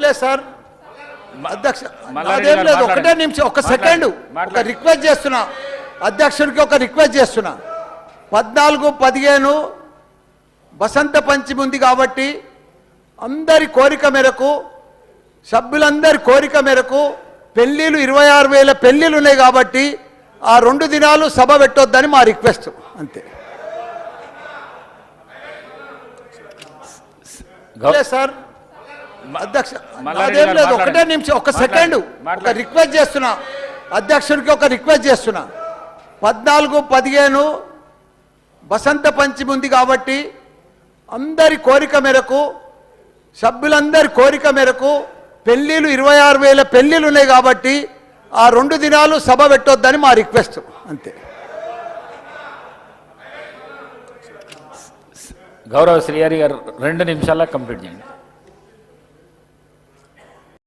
లేదు సార్. అధ్యక్ష అదేం లేదు ఒకటే. నిమిషం ఒక. సెకండ్. ఒక. రిక్వెస్ట్ చేస్తున్నా. అధ్యక్షుడికి ఒక రిక్వెస్ట్ చేస్తున్నా. పద్నాలుగు పదిహేను వసంత పంచమి ఉంది కాబట్టి అందరి కోరిక మేరకు సభ్యులందరి కోరిక మేరకు పెళ్ళిళ్ళు ఇరవై ఆరు వేల పెళ్ళిళ్ళు ఉన్నాయి కాబట్టి ఆ రెండు దినాలు సభ పెట్టొద్దని మా రిక్వెస్ట్. అంతే. సార్. అధ్యక్ష అదేం లేదు ఒకటే. నిమిషం ఒక. సెకండ్ ఒక. రిక్వెస్ట్ చేస్తున్నా అధ్యక్షుడికి ఒక రిక్వెస్ట్ చేస్తున్నా పద్నాలుగు పదిహేను వసంత పంచమి ఉంది కాబట్టి అందరి కోరిక మేరకు సభ్యులందరి కోరిక మేరకు పెళ్ళిళ్ళు ఇరవై ఆరు వేల పెళ్ళిళ్ళు ఉన్నాయి కాబట్టి ఆ రెండు దినాలు సభ పెట్టొద్దని మా రిక్వెస్ట్ అంతే గౌరవ శ్రీహరి గారు రెండు నిమిషాల్లో కంప్లీట్ చేయండి